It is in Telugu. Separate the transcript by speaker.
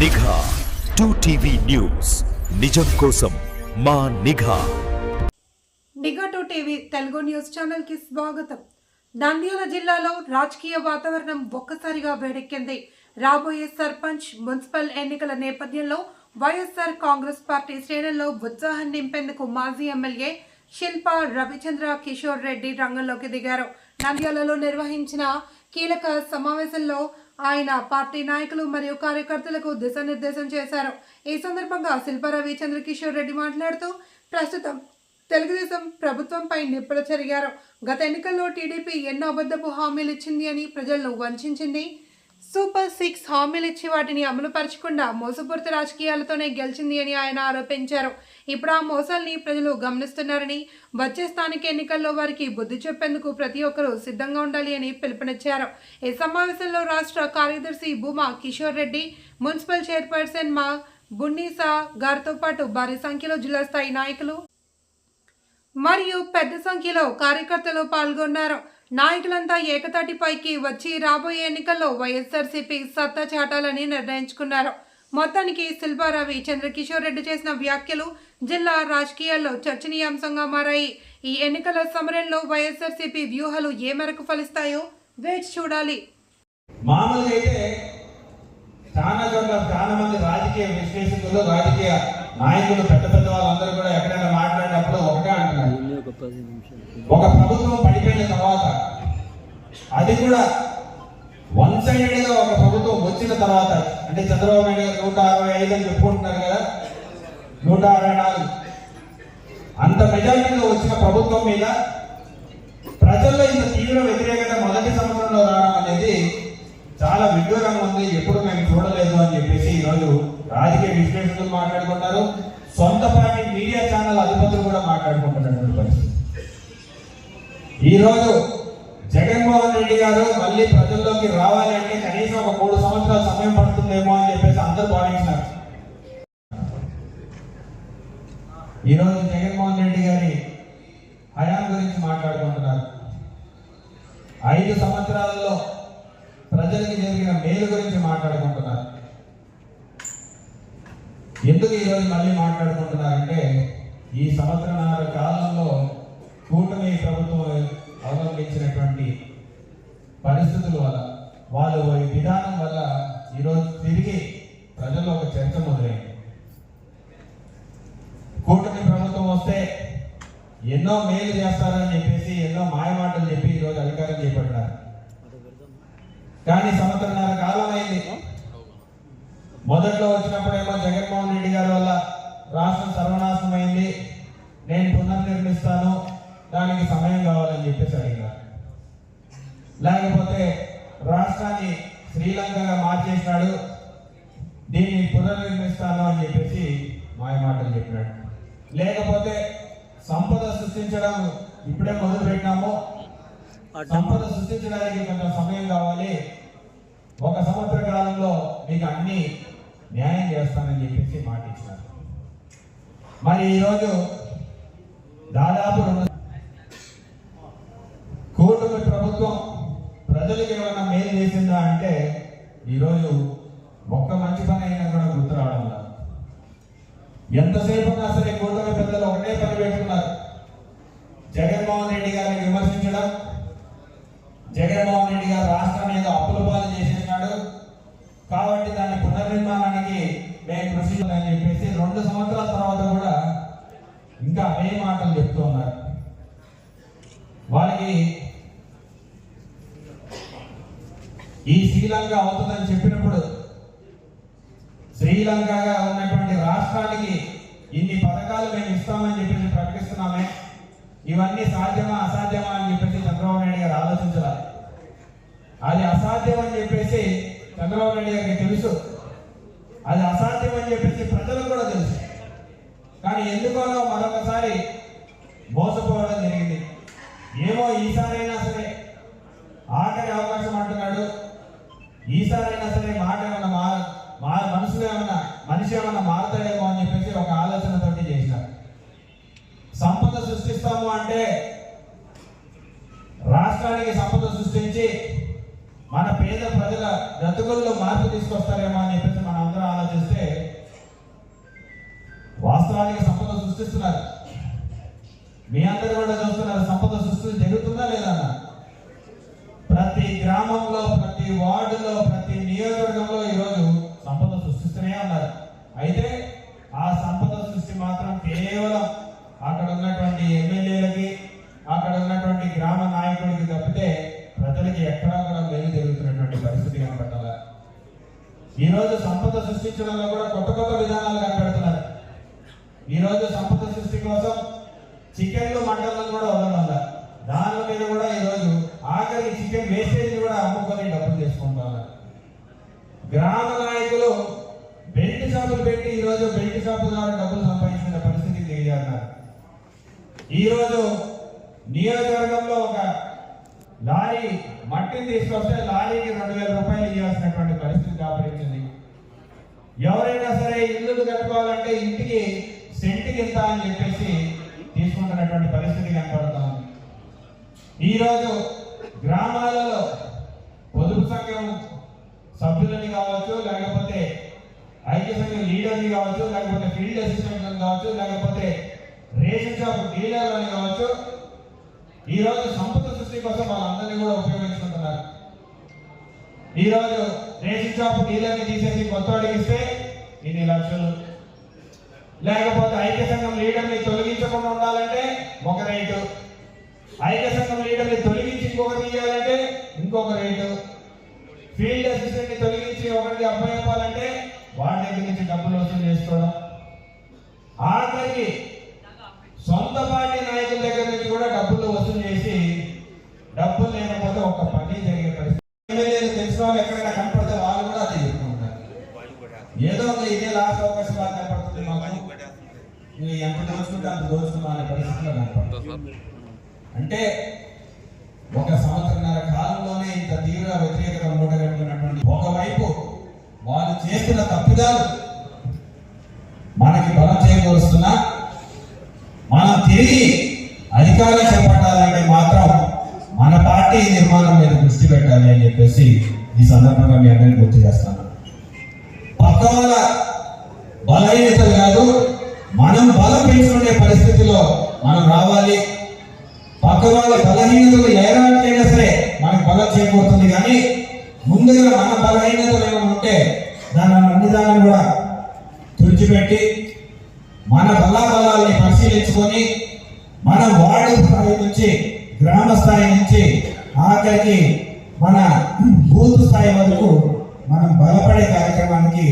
Speaker 1: నిఘా. టూ టీవీ న్యూస్ నిజం కోసం మా నిఘా.
Speaker 2: నిఘా టీవీ తెలుగు న్యూస్ ఛానల్కి స్వాగతం. నంద్యాల జిల్లాలో రాజకీయ వాతావరణం ఒక్కసారిగా వేడెక్కింది. రాబోయే సర్పంచ్ మున్సిపల్ ఎన్నికల నేపథ్యంలో వైఎస్ఆర్ కాంగ్రెస్ పార్టీ శ్రేణుల్లో ఉత్సాహం నింపేందుకు మాజీ ఎమ్మెల్యే శిల్ప రవిచంద్ర కిషోర్ రెడ్డి రంగంలోకి దిగారు. నంద్యాలలో నిర్వహించిన కీలక సమావేశంలో ఆయన పార్టీ నాయకులు మరియు కార్యకర్తలకు దిశానిర్దేశం చేశారు. ఈ సందర్భంగా శిల్ప రవిచంద్ర రెడ్డి మాట్లాడుతూ ప్రస్తుతం తెలుగుదేశం ప్రభుత్వంపై నిప్పులు చెరిగారు. గత ఎన్నికల్లో టీడీపీ ఎన్నో అబద్ధపు హామీలు ఇచ్చింది అని ప్రజలను వంచింది సూపర్ సిక్స్ హామీలు ఇచ్చి వాటిని అమలుపరచకుండా మోసపూరిత రాజకీయాలతోనే గెలిచింది అని ఆయన ఆరోపించారు. ఇప్పుడు ఆ మోసాల్ని ప్రజలు గమనిస్తున్నారని వచ్చే స్థానిక ఎన్నికల్లో వారికి బుద్ధి చెప్పేందుకు ప్రతి ఒక్కరూ సిద్ధంగా ఉండాలి అని పిలుపునిచ్చారు. ఈ సమావేశంలో రాష్ట్ర కార్యదర్శి Bhuma Kishore Reddy municipal chairperson Mabunnisa గారితో పాటు భారీ సంఖ్యలో జిల్లా స్థాయి నాయకులు మరియు పెద్ద సంఖ్యలో కార్యకర్తలు పాల్గొన్నారు. నాయకులంతా ఏకతాటిపైకి వచ్చి రాబోయే ఎన్నికల్లో వైఎస్ఆర్సీపీ సత్తా చాటాలని నిర్ణయించుకున్నారు. మొత్తానికి శిల్పారవి చంద్రకిషోర్ రెడ్డి చేసిన వ్యాఖ్యలు జిల్లా రాజకీయాల్లో చర్చనీయాంశంగా మారాయి. ఈ ఎన్నికల సమరంలో వైఎస్ఆర్సీపీ వ్యూహాలు ఏ మేరకు ఫలిస్తాయో వేచి చూడాలి.
Speaker 3: మామూలుగా అయితే చాలా చోట్ల చాలా మంది రాజకీయ విశ్లేషకులు రాజకీయ నాయకులు పెద్ద పెద్ద వాళ్ళందరూ కూడా ఎక్కడైనా మాట్లాడినప్పుడు ఒకటే అంటున్నారు. ఒక ప్రభుత్వం పడిపోయిన తర్వాత అది కూడా వన్ సైడెడ్గా ఒక ప్రభుత్వం వచ్చిన తర్వాత అంటే చంద్రబాబు నాయుడు గారు నూట అరవై ఐదు అని చెప్పుకుంటున్నారు కదా నూట అరవై నాలుగు. అంత మెజారిటీలో వచ్చిన ప్రభుత్వం మీద ప్రజల్లో ఇంత తీవ్ర వ్యతిరేకత మొదటి సంవత్సరంలో రావడం అనేది చాలా విడ్డూరంగా ఉంది. ఎప్పుడు మేము చూడలేదు అని చెప్పేసి ఈరోజు రాజకీయ విశ్లేషకులు మాట్లాడుకుంటారు. సొంత పార్టీ మీడియా ఛానల్ అధిపతులు కూడా మాట్లాడుకుంటున్నటువంటి పరిస్థితి. ఈరోజు జగన్మోహన్ రెడ్డి గారు మళ్ళీ ప్రజల్లోకి రావాలి అంటే కనీసం ఒక మూడు సంవత్సరాల సమయం పడుతుందేమో అని చెప్పేసి అందరూ భావించినారు. ఈరోజు జగన్మోహన్ రెడ్డి గారి హయాం గురించి మాట్లాడుకుంటున్నారు. ఐదు సంవత్సరాలలో ప్రజలకి జరిగిన మేలు గురించి మాట్లాడుకుంటున్నారు. ఎందుకు ఈరోజు మళ్ళీ మాట్లాడుకుంటున్నారంటే ఈ సంవత్సరాల కాలంలో కూటమి ప్రభుత్వం అవలంబించినటువంటి పరిస్థితుల వల్ల వాళ్ళు ఈ విధానం వల్ల ఈరోజు తిరిగి ప్రజల్లో ఒక చర్చ మొదలైంది. కూటమి ప్రభుత్వం వస్తే ఎన్నో మేలు చేస్తారని చెప్పేసి ఎన్నో మాయమాటలు చెప్పి ఈరోజు అధికారం చేపట్టారు కానీ సంవత్సరన్నర కాలం అయింది మొదట్లో వచ్చినప్పుడేమో జగన్మోహన్ రెడ్డి గారి వల్ల రాష్ట్రం సర్వనాశనం అయింది నేను పునర్నిర్మిస్తాను. దానికి సమయం కావాలని చెప్పేసి అడిగినా లేకపోతే రాష్ట్రాన్ని శ్రీలంకగా మార్చేసినాడు. దీన్ని పునర్నిర్మిస్తాను అని చెప్పేసి మాయమాటలు చెప్పినాడు. లేకపోతే సంపద సృష్టించడం ఇప్పుడే మొదలు పెట్టినాము సంపద సృష్టించడానికి కొంచెం సమయం కావాలి. ఒక సంవత్సర కాలంలో మీకు అన్ని న్యాయం చేస్తానని చెప్పేసి మాట ఇచ్చినారు మరి ఈరోజు దాదాపు కూటమి ప్రభుత్వం ప్రజలకు ఏమైనా మేలు చేసిందా అంటే ఈరోజు ఒక్క మంచి పని అయినా కూడా గుర్తు రావడం లేదు. ఎంతసేపు ఉన్నా సరే కూటమి పెద్దలు ఒకటే పని పెట్టుకున్నారు. జగన్మోహన్ రెడ్డి గారిని విమర్శించడం జగన్మోహన్ రెడ్డి గారు రాష్ట్రం మీద అప్పుల పాలు చేసేసినాడు. కాబట్టి నిర్మాణానికి మేము కృషి అని చెప్పేసి రెండు సంవత్సరాల తర్వాత కూడా ఇంకా అవే మాటలు చెప్తూ ఉన్నారు. వాళ్ళకి ఈ శ్రీలంక అవుతుందని చెప్పినప్పుడు శ్రీలంకగా ఉన్నటువంటి రాష్ట్రానికి ఇన్ని పథకాలు మేము ఇస్తామని చెప్పేసి ప్రకటిస్తున్నామే. ఇవన్నీ సాధ్యమా అసాధ్యమా అని చెప్పేసి చంద్రబాబు నాయుడు గారు ఆలోచించాలి. అది అసాధ్యం అని చెప్పేసి చంద్రబాబు నాయుడు గారికి తెలుసు. అది అసాధ్యం అని చెప్పేసి ప్రజలకు కూడా తెలుసు. కానీ ఎందుకోనో మరొకసారి మోసపోవడం జరిగింది. ఏమో ఈసారైనా సరే ఆఖరి అవకాశం అంటున్నాడు. ఈసారైనా సరే మాట ఏమన్నా మా మా మనసులో ఏమన్నా మనిషి ఏమన్నా మారుతాడేమో అని చెప్పేసి ఒక ఆలోచనతోటి చేసినారు. సంపద సృష్టిస్తాము అంటే రాష్ట్రానికి సంపద సృష్టించి మన పేద ప్రజల బ్రతుకుల్లో మార్పు తీసుకొస్తారేమో అని వాస్తవానికి సంపద సృష్టిస్తున్నారు. మీ అందరు కూడా చూస్తున్నారు సంపద సృష్టి జరుగుతుందా లేదా? ప్రతి గ్రామంలో ప్రతి వార్డులో ప్రతి నియోజకవర్గంలో ఈరోజు సంపద సృష్టిస్తూనే ఉన్నారు. అయితే ఆ సంపద సృష్టి మాత్రం కేవలం అక్కడ ఉన్నటువంటి ఎమ్మెల్యేలకి అక్కడ ఉన్నటువంటి గ్రామ నాయకుడికి తప్పితే ప్రజలకి ఎక్కడా కూడా మేలు జరుగుతున్నటువంటి పరిస్థితి కనపడాల ఈరోజు సంపద సృష్టించడంలో కూడా కొత్త కొత్త విధానాలు కనపెడుతున్నారు. ఈరోజు సంపద సృష్టి కోసం చికెన్లు మటన్లు కూడా వదలడం దాని మీద కూడా ఈరోజు ఆఖరి చికెన్ వేస్టేజ్ కూడా అమ్ముకొని డబ్బులు చేసుకుంటున్నారు. గ్రామ నాయకులు బెల్ట్ షాపులు పెట్టి ఈరోజు బెల్ట్ షాపు ద్వారా డబ్బులు సంపాదించిన పరిస్థితి దిగారు ఈరోజు నియోజకవర్గంలో ఒక లారీ మట్టిని తీసుకొస్తే లారీకి రెండు వేల రూపాయలు ఇవ్వాల్సినటువంటి పరిస్థితి దాపరించింది. ఎవరైనా సరే ఇల్లు కట్టుకోవాలంటే ఇంటికి సెంటుకి ఎంత అని చెప్పేసి తీసుకుంటున్నటువంటి పరిస్థితి కనపడతా ఉంది. ఈరోజు గ్రామాలలో పొదుపు సంఘం సభ్యులని కావచ్చు లేకపోతే ఐక్య సంఘం లీడర్ని కావచ్చు లేకపోతే ఫీల్డ్ అసిస్టెంట్ కావచ్చు లేకపోతే రేషన్ షాప్ డీలర్లని కావచ్చు ఈరోజు సంపద సృష్టి కోసం వాళ్ళందరినీ కూడా ఉపయోగించుకుంటున్నారు. ఈరోజు రేషన్ షాప్ డీలర్ని తీసేసి కొత్త అడిగిస్తే ఇన్ని లక్షలు. లేకపోతే ఐక్య సంఘం లీడర్ని తొలగించకుండా ఉండాలంటే ఒక రేటు. ఐక్య సంఘం లీడర్ని తొలగించి ఇంకొకటి ఇవ్వాలంటే ఇంకొక రేటు. ఫీల్డ్ అసిస్టెంట్ని తొలగించి ఒకరికి అప్పచెప్పాలంటే వాడి దగ్గర నుంచి డబ్బులు వసూలు చేసుకోవడం. ఆఖరికి సొంత పార్టీ నాయకుల దగ్గర నుంచి కూడా డబ్బులు వసూలు చేసి డబ్బులు లేకపోతే ఒక పని జరిగే పరిస్థితి. తెలిసిన వాళ్ళు ఎక్కడైనా కనపడితే వాళ్ళు కూడా అది చెప్పుకుంటారు ఏదో ఒక ఇదే లాస్ట్ అవకాశం బాగా కనపడుతుంది ఎంత దోచుకుంటే అంత దోచుకున్నావు అనే పరిస్థితిలో కనపడుతుంది అంటే ఒక సంవత్సరన్నర కాలంలోనే ఇంత తీవ్ర వ్యతిరేకత మూటగట్టుకున్నటువంటి ఒకవైపు వాళ్ళు చేస్తున్న తప్పిదాలు మనకి బలం చేకూరుస్తున్నా మనం తిరిగి అధికారం చేపట్టాలంటే మాత్రం మన పార్టీ నిర్మాణం మీద దృష్టి పెట్టాలి అని చెప్పేసి ఈ సందర్భంగా మీ అందరికీ గుర్తు చేస్తాను. పక్క వాళ్ళ బలహీనతలు కాదు మనం బలం పెంచుకునే పరిస్థితిలో మనం రావాలి. పక్క వాళ్ళ బలహీనతలు ఎలాంటికైనా సరే మనకు బలం చేయబోతుంది కానీ ముందుగా మన బలహీనతలు ఏమైనా ఉంటే దాని అన్ని దాన్ని కూడా తుడిచిపెట్టి మన బలాబలాల్ని పరిశీలించుకొని మన వార్డు స్థాయి నుంచి గ్రామ స్థాయి నుంచి ఆఖరికి మన బూత్ స్థాయి వరకు మనం బలపడే కార్యక్రమానికి